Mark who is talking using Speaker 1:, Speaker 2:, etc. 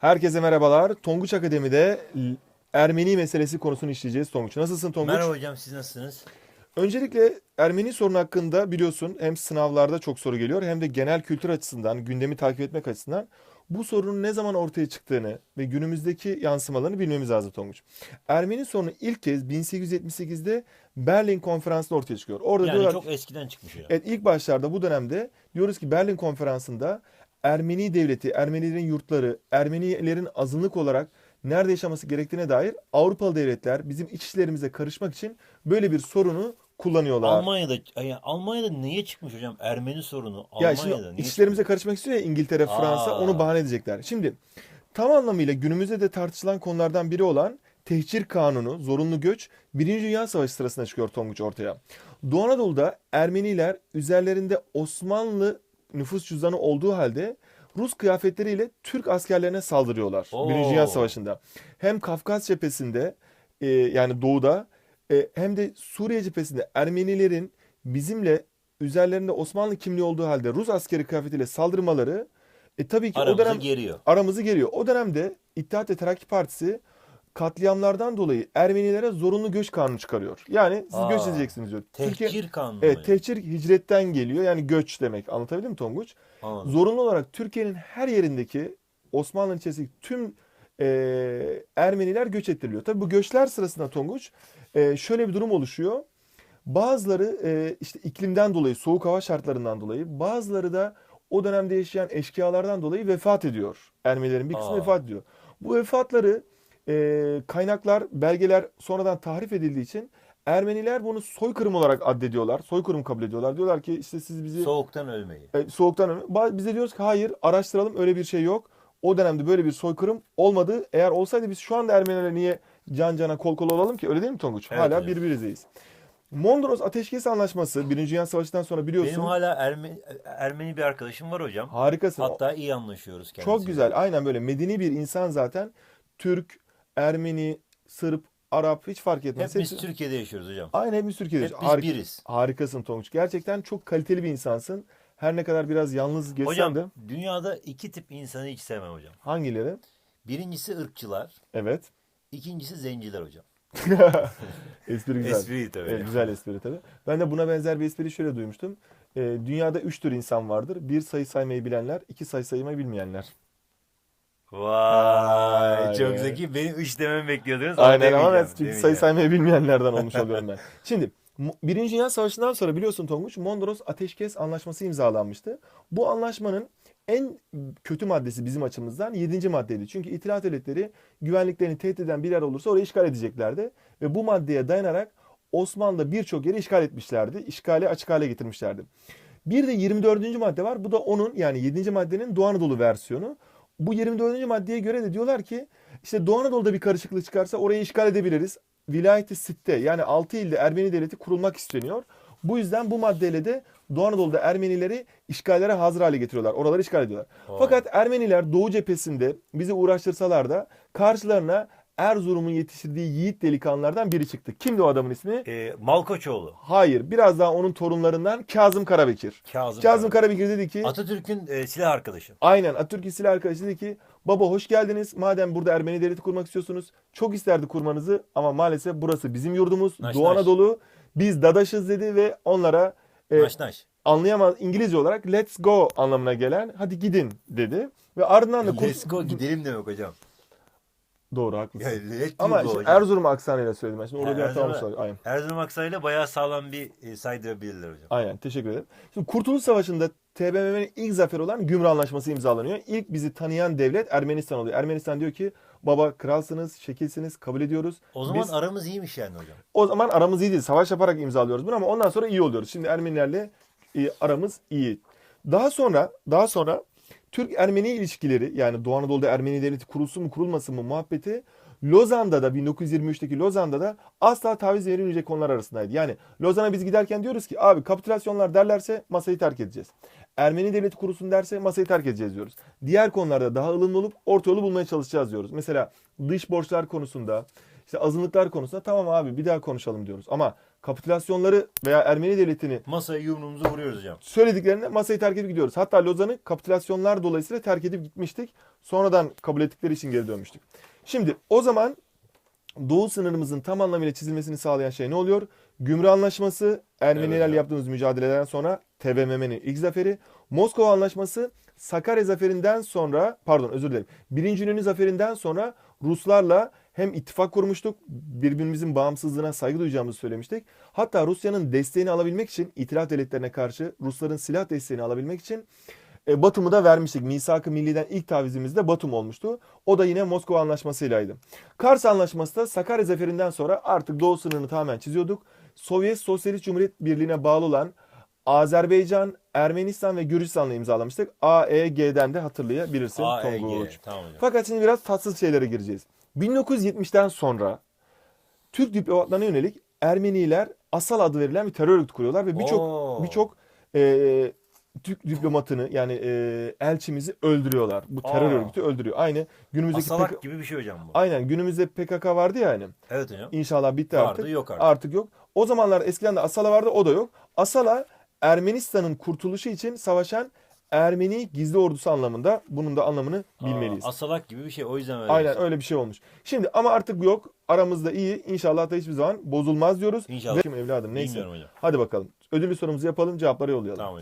Speaker 1: Herkese merhabalar. Tonguç Akademi'de Ermeni meselesi konusunu işleyeceğiz Tonguç. Nasılsın Tonguç?
Speaker 2: Merhaba hocam siz nasılsınız?
Speaker 1: Öncelikle Ermeni sorunu hakkında biliyorsun hem sınavlarda çok soru geliyor hem de genel kültür açısından, gündemi takip etmek açısından bu sorunun ne zaman ortaya çıktığını ve günümüzdeki yansımalarını bilmemiz lazım Tonguç. Ermeni sorunu ilk kez 1878'de Berlin Konferansı'nda ortaya çıkıyor. Orada
Speaker 2: Yani
Speaker 1: diyorlar
Speaker 2: çok
Speaker 1: ki-
Speaker 2: eskiden çıkmış hocam.
Speaker 1: Evet ilk başlarda bu dönemde diyoruz ki Berlin Konferansı'nda Ermeni devleti, Ermenilerin yurtları, Ermenilerin azınlık olarak nerede yaşaması gerektiğine dair Avrupalı devletler bizim iç işlerimize karışmak için böyle bir sorunu kullanıyorlar.
Speaker 2: Almanya'da yani Almanya'da niye çıkmış hocam Ermeni sorunu?
Speaker 1: Ya
Speaker 2: Almanya'da
Speaker 1: şimdi
Speaker 2: niye
Speaker 1: işlerimize karışmak istiyor ya İngiltere, Fransa
Speaker 2: Aa.
Speaker 1: onu bahane edecekler. Şimdi tam anlamıyla günümüzde de tartışılan konulardan biri olan tehcir kanunu, zorunlu göç Birinci Dünya Savaşı sırasında çıkıyor Tonguç ortaya. Doğu Anadolu'da Ermeniler üzerlerinde Osmanlı nüfus cüzdanı olduğu halde Rus kıyafetleriyle Türk askerlerine saldırıyorlar
Speaker 2: Oo.
Speaker 1: Birinci Dünya Savaşı'nda. Hem Kafkas cephesinde e, yani doğuda e, hem de Suriye cephesinde Ermenilerin bizimle üzerlerinde Osmanlı kimliği olduğu halde Rus askeri kıyafetiyle saldırmaları e, tabii ki o
Speaker 2: Aramızı
Speaker 1: dönem
Speaker 2: geriyor.
Speaker 1: aramızı geliyor. O dönemde İttihat ve Terakki Partisi katliamlardan dolayı Ermenilere zorunlu göç kanunu çıkarıyor. Yani siz göç
Speaker 2: Aa.
Speaker 1: edeceksiniz diyor. Türkiye,
Speaker 2: Tehcir kanunu.
Speaker 1: evet, tehcir hicretten geliyor. Yani göç demek. Anlatabildim mi Tonguç?
Speaker 2: Anladım.
Speaker 1: Zorunlu olarak Türkiye'nin her yerindeki Osmanlı'nın içerisindeki tüm e, Ermeniler göç ettiriliyor. Tabii bu göçler sırasında Tonguç e, şöyle bir durum oluşuyor. Bazıları e, işte iklimden dolayı, soğuk hava şartlarından dolayı, bazıları da o dönemde yaşayan eşkıyalardan dolayı vefat ediyor. Ermenilerin bir kısmı
Speaker 2: Aa.
Speaker 1: vefat ediyor. Bu vefatları e, kaynaklar, belgeler sonradan tahrif edildiği için Ermeniler bunu soykırım olarak addediyorlar. Soykırım kabul ediyorlar. Diyorlar ki işte siz bizi
Speaker 2: Soğuktan ölmeyi.
Speaker 1: e, soğuktan ölme. Ba- Biz de diyoruz ki hayır araştıralım öyle bir şey yok. O dönemde böyle bir soykırım olmadı. Eğer olsaydı biz şu anda Ermenilerle niye can cana kol kola olalım ki? Öyle değil mi Tonguç?
Speaker 2: Evet
Speaker 1: Hala
Speaker 2: hocam.
Speaker 1: birbirimizdeyiz. Mondros Ateşkes Anlaşması Birinci Dünya Savaşı'ndan sonra biliyorsun.
Speaker 2: Benim hala Ermeni, Ermeni bir arkadaşım var hocam.
Speaker 1: Harikasın.
Speaker 2: Hatta iyi anlaşıyoruz kendisiyle.
Speaker 1: Çok güzel. Aynen böyle medeni bir insan zaten. Türk, Ermeni, Sırp, Arap hiç fark etmez.
Speaker 2: Hepimiz
Speaker 1: Hepsi-
Speaker 2: Türkiye'de yaşıyoruz hocam.
Speaker 1: Aynen hepimiz Türkiye'de.
Speaker 2: Hep biz
Speaker 1: Harik-
Speaker 2: biriz.
Speaker 1: Harikasın Tonguç. Gerçekten çok kaliteli bir insansın. Her ne kadar biraz yalnız geçsen
Speaker 2: Hocam
Speaker 1: de.
Speaker 2: dünyada iki tip insanı hiç sevmem hocam.
Speaker 1: Hangileri?
Speaker 2: Birincisi ırkçılar,
Speaker 1: Evet.
Speaker 2: ikincisi zenciler hocam.
Speaker 1: Espri güzel.
Speaker 2: Espri tabii.
Speaker 1: Evet, güzel espri tabii. Ben de buna benzer bir espri şöyle duymuştum. Ee, dünyada üç tür insan vardır. Bir sayı saymayı bilenler, iki sayı saymayı bilmeyenler.
Speaker 2: Vay
Speaker 1: Vay
Speaker 2: çok zeki. Benim üç dememi bekliyordunuz.
Speaker 1: Aynen ama ben çünkü sayı saymayı bilmeyenlerden olmuş oluyorum ben. Şimdi Birinci Dünya Savaşı'ndan sonra biliyorsun Tonguç, Mondros Ateşkes Anlaşması imzalanmıştı. Bu anlaşmanın en kötü maddesi bizim açımızdan 7. maddeydi. Çünkü İtilaf Devletleri güvenliklerini tehdit eden bir yer olursa orayı işgal edeceklerdi. Ve bu maddeye dayanarak Osmanlı'da birçok yeri işgal etmişlerdi. İşgale açık hale getirmişlerdi. Bir de 24. madde var. Bu da onun yani 7. maddenin Doğu Anadolu versiyonu. Bu 24. maddeye göre de diyorlar ki işte Doğu Anadolu'da bir karışıklık çıkarsa orayı işgal edebiliriz. Vilayeti Sitte yani 6 ilde Ermeni devleti kurulmak isteniyor. Bu yüzden bu maddeyle de Doğu Anadolu'da Ermenileri işgallere hazır hale getiriyorlar. Oraları işgal ediyorlar.
Speaker 2: Vay.
Speaker 1: Fakat Ermeniler Doğu cephesinde bizi uğraştırsalar da karşılarına Erzurum'un yetiştirdiği yiğit delikanlılardan biri çıktı. Kimdi o adamın ismi?
Speaker 2: Ee, Malkoçoğlu.
Speaker 1: Hayır, biraz daha onun torunlarından Kazım Karabekir.
Speaker 2: Kazım.
Speaker 1: Kazım
Speaker 2: Karabekir.
Speaker 1: Karabekir dedi ki
Speaker 2: Atatürk'ün e, silah arkadaşı.
Speaker 1: Aynen Atatürk'ün silah arkadaşı dedi ki baba hoş geldiniz. Madem burada Ermeni devleti kurmak istiyorsunuz çok isterdi kurmanızı ama maalesef burası bizim yurdumuz.
Speaker 2: Naş
Speaker 1: Doğu
Speaker 2: naş.
Speaker 1: Anadolu biz dadaşız dedi ve onlara e,
Speaker 2: Naş naş.
Speaker 1: anlayamaz İngilizce olarak let's go anlamına gelen hadi gidin dedi. Ve ardından da
Speaker 2: Let's go gidelim demek hocam.
Speaker 1: Doğru haklısın.
Speaker 2: Yani
Speaker 1: Ama işte. Erzurum aksanıyla söyledim ben. Şimdi orada
Speaker 2: Ha,
Speaker 1: bir hata olmuş. Aynen.
Speaker 2: Erzurum aksayla bayağı sağlam bir e, saydırabilirler hocam.
Speaker 1: Aynen teşekkür ederim. Şimdi Kurtuluş Savaşı'nda TBMM'nin ilk zaferi olan Gümrü Anlaşması imzalanıyor. İlk bizi tanıyan devlet Ermenistan oluyor. Ermenistan diyor ki baba kralsınız, şekilsiniz, kabul ediyoruz.
Speaker 2: O zaman
Speaker 1: Biz-
Speaker 2: aramız iyiymiş yani hocam.
Speaker 1: o zaman aramız iyi değil. Savaş yaparak imzalıyoruz bunu ama ondan sonra iyi oluyoruz. Şimdi Ermenilerle e, aramız iyi. Daha sonra daha sonra Türk-Ermeni ilişkileri yani Doğu Anadolu'da Ermeni devleti kurulsun mu kurulmasın mı muhabbeti Lozan'da da 1923'teki Lozan'da da asla taviz verilmeyecek konular arasındaydı. Yani Lozan'a biz giderken diyoruz ki abi kapitülasyonlar derlerse masayı terk edeceğiz. Ermeni devleti kurulsun derse masayı terk edeceğiz diyoruz. Diğer konularda daha ılımlı olup orta yolu bulmaya çalışacağız diyoruz. Mesela dış borçlar konusunda, işte azınlıklar konusunda tamam abi bir daha konuşalım diyoruz. Ama kapitülasyonları veya Ermeni devletini
Speaker 2: Masaya yumruğumuzu vuruyoruz hocam.
Speaker 1: söylediklerinde masayı terk edip gidiyoruz. Hatta Lozan'ı kapitülasyonlar dolayısıyla terk edip gitmiştik. Sonradan kabul ettikleri için geri dönmüştük. Şimdi o zaman Doğu sınırımızın tam anlamıyla çizilmesini sağlayan şey ne oluyor? Gümrü Anlaşması, Ermenilerle
Speaker 2: hocam.
Speaker 1: yaptığımız mücadeleden sonra TBMM'nin ilk zaferi. Moskova Anlaşması Sakarya zaferinden sonra, pardon özür dilerim. Birinci İnönü zaferinden sonra Ruslarla hem ittifak kurmuştuk, birbirimizin bağımsızlığına saygı duyacağımızı söylemiştik. Hatta Rusya'nın desteğini alabilmek için, itilaf devletlerine karşı Rusların silah desteğini alabilmek için e, Batum'u da vermiştik. Misak-ı Milli'den ilk tavizimiz de Batum olmuştu. O da yine Moskova Anlaşması'ylaydı. Kars Anlaşması da Sakarya Zaferi'nden sonra artık Doğu sınırını tamamen çiziyorduk. Sovyet Sosyalist Cumhuriyet Birliği'ne bağlı olan Azerbaycan, Ermenistan ve Gürcistan'la imzalamıştık. AEG'den de hatırlayabilirsin
Speaker 2: AEG. Tamam hocam.
Speaker 1: Fakat şimdi biraz tatsız şeylere gireceğiz. 1970'ten sonra Türk diplomatlarına yönelik Ermeniler Asal adı verilen bir terör örgütü kuruyorlar ve birçok birçok e, Türk diplomatını yani e, elçimizi öldürüyorlar. Bu terör
Speaker 2: Aa.
Speaker 1: örgütü öldürüyor. Aynı günümüzdeki
Speaker 2: Asalak
Speaker 1: PK
Speaker 2: gibi bir şey hocam bu.
Speaker 1: aynen günümüzde PKK vardı ya hani.
Speaker 2: Evet hocam.
Speaker 1: İnşallah bitti
Speaker 2: Vardı,
Speaker 1: artık.
Speaker 2: yok artık.
Speaker 1: Artık yok. O zamanlar eskiden de Asala vardı o da yok. Asala Ermenistan'ın kurtuluşu için savaşan Ermeni gizli ordusu anlamında. Bunun da anlamını bilmeliyiz.
Speaker 2: Aa, asalak gibi bir şey. O yüzden öyle.
Speaker 1: Aynen öyle bir şey olmuş. Şimdi ama artık yok. Aramızda iyi. İnşallah da hiçbir zaman bozulmaz diyoruz.
Speaker 2: İnşallah.
Speaker 1: Ve- Kim evladım neyse. Hadi bakalım. Ödüllü sorumuzu yapalım. Cevapları yollayalım.
Speaker 2: Tamam hocam.